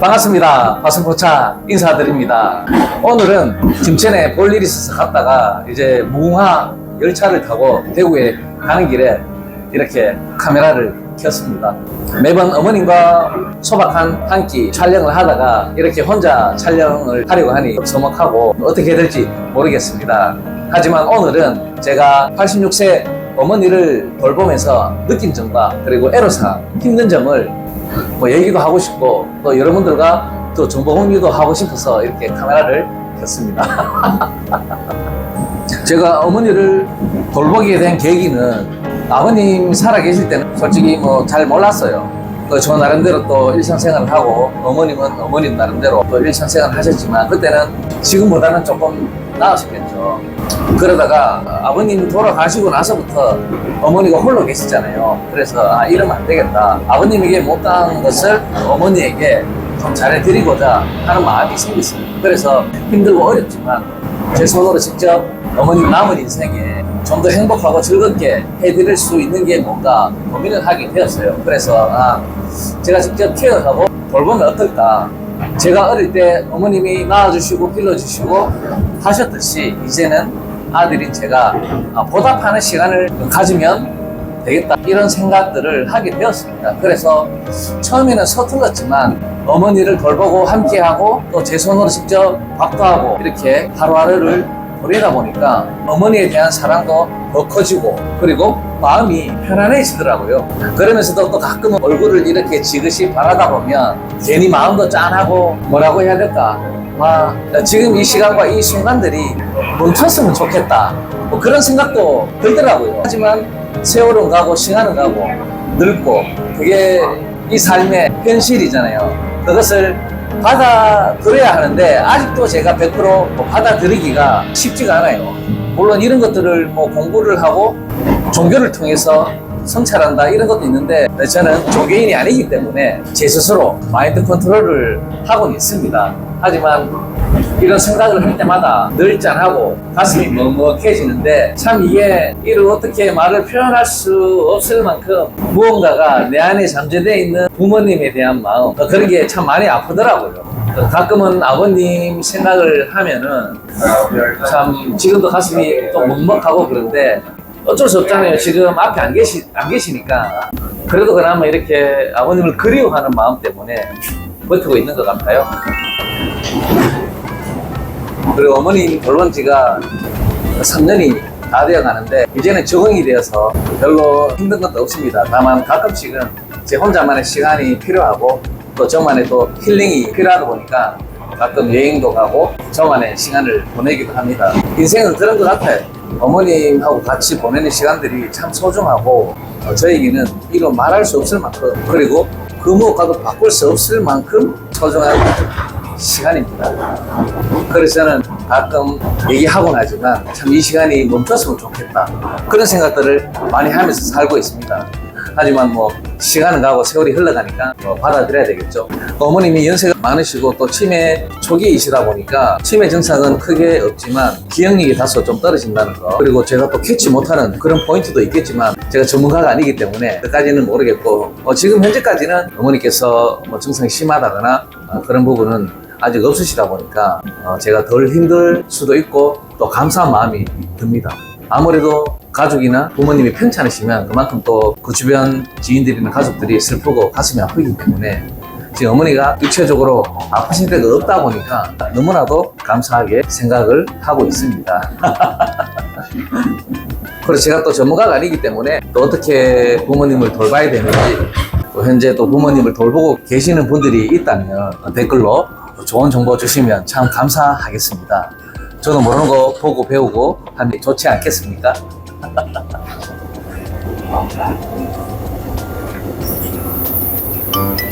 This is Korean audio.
반갑습니다. 바순포차 인사드립니다. 오늘은 김천에 볼 일이 있어서 갔다가 이제 무궁화 열차를 타고 대구에 가는 길에 이렇게 카메라를 켰습니다. 매번 어머님과 소박한 한 끼 촬영을 하다가 이렇게 혼자 촬영을 하려고 하니 서먹하고 어떻게 될지 모르겠습니다. 하지만 오늘은 제가 86세 어머니를 돌보면서 느낀 점과 그리고 애로사항, 힘든 점을 뭐 얘기도 하고 싶고 또 여러분들과 또 정보 공유도 하고 싶어서 이렇게 카메라를 켰습니다. 제가 어머니를 돌보게 된 계기는 아버님 살아 계실 때는 솔직히 뭐 잘 몰랐어요. 그저 나름대로 또 일상생활을 하고 어머님은 어머님 나름대로 또 일상생활을 하셨지만 그때는 지금보다는 조금 나으셨겠죠. 그러다가 아버님 돌아가시고 나서부터 어머니가 홀로 계시잖아요. 그래서 아 이러면 안 되겠다. 아버님에게 못한 것을 어머니에게 좀 잘해드리고자 하는 마음이 생겼습니다. 그래서 힘들고 어렵지만 제 손으로 직접 어머님 남은 인생에 좀 더 행복하고 즐겁게 해드릴 수 있는 게 뭔가 고민을 하게 되었어요. 그래서 아, 제가 직접 케어하고 돌보면 어떨까. 제가 어릴 때 어머님이 낳아주시고 길러주시고 하셨듯이 이제는 아들인 제가 아, 보답하는 시간을 가지면 되겠다 이런 생각들을 하게 되었습니다. 그래서 처음에는 서툴렀지만 어머니를 돌보고 함께하고 또 제 손으로 직접 밥도 하고 이렇게 하루하루를 보내다 보니까 어머니에 대한 사랑도 더 커지고 그리고 마음이 편안해지더라고요. 그러면서도 또 가끔은 얼굴을 이렇게 지그시 바라다 보면 괜히 마음도 짠하고 뭐라고 해야 될까 와, 지금 이 시간과 이 순간들이 멈췄으면 좋겠다. 뭐 그런 생각도 들더라고요. 하지만 세월은 가고 시간은 가고 늙고 그게 이 삶의 현실이잖아요. 그것을 받아들여야 하는데 아직도 제가 100% 받아들이기가 쉽지가 않아요. 물론 이런 것들을 뭐 공부를 하고 종교를 통해서 성찰한다 이런 것도 있는데 저는 종교인이 아니기 때문에 제 스스로 마인드 컨트롤을 하고는 있습니다. 하지만 이런 생각을 할 때마다 늘 짠하고 가슴이 먹먹해지는데 참 이게 이를 어떻게 말을 표현할 수 없을 만큼 무언가가 내 안에 잠재되어 있는 부모님에 대한 마음 어, 그런 게 참 많이 아프더라고요. 어, 가끔은 아버님 생각을 하면은 참 지금도 가슴이 또 먹먹하고 그런데 어쩔 수 없잖아요. 지금 앞에 안 계시 안 계시니까 그래도 그나마 이렇게 아버님을 그리워하는 마음 때문에 버티고 있는 것 같아요. 그리고 어머님 돌본 지가 3년이 다 되어 가는데 이제는 적응이 되어서 별로 힘든 것도 없습니다. 다만 가끔씩은 제 혼자만의 시간이 필요하고 또 저만의 또 힐링이 필요하다 보니까 가끔 여행도 가고 저만의 시간을 보내기도 합니다. 인생은 그런 것 같아요. 어머님하고 같이 보내는 시간들이 참 소중하고 어, 저에게는 이거 말할 수 없을 만큼 그리고 그 무엇과도 바꿀 수 없을 만큼 소중한 시간입니다. 그래서 저는 가끔 얘기하고 나지만 참 이 시간이 멈췄으면 좋겠다. 그런 생각들을 많이 하면서 살고 있습니다. 하지만 뭐 시간은 가고 세월이 흘러가니까 뭐 받아들여야 되겠죠. 어머님이 연세가 많으시고 또 치매 초기이시다 보니까 치매 증상은 크게 없지만 기억력이 다소 좀 떨어진다는 거 그리고 제가 또 캐치 못하는 그런 포인트도 있겠지만 제가 전문가가 아니기 때문에 그까지는 모르겠고 어, 지금 현재까지는 어머니께서 뭐 증상이 심하다거나 어, 그런 부분은 아직 없으시다 보니까 어, 제가 덜 힘들 수도 있고 또 감사한 마음이 듭니다. 아무래도 가족이나 부모님이 편찮으시면 그만큼 또 그 주변 지인들이나 가족들이 슬프고 가슴이 아프기 때문에 지금 어머니가 육체적으로 아프신 데가 없다 보니까 너무나도 감사하게 생각을 하고 있습니다. 그래서 제가 또 전문가가 아니기 때문에 또 어떻게 부모님을 돌봐야 되는지 또 현재 또 부모님을 돌보고 계시는 분들이 있다면 댓글로 좋은 정보 주시면 참 감사하겠습니다. 저도 모르는 거 보고 배우고 하는데 좋지 않겠습니까?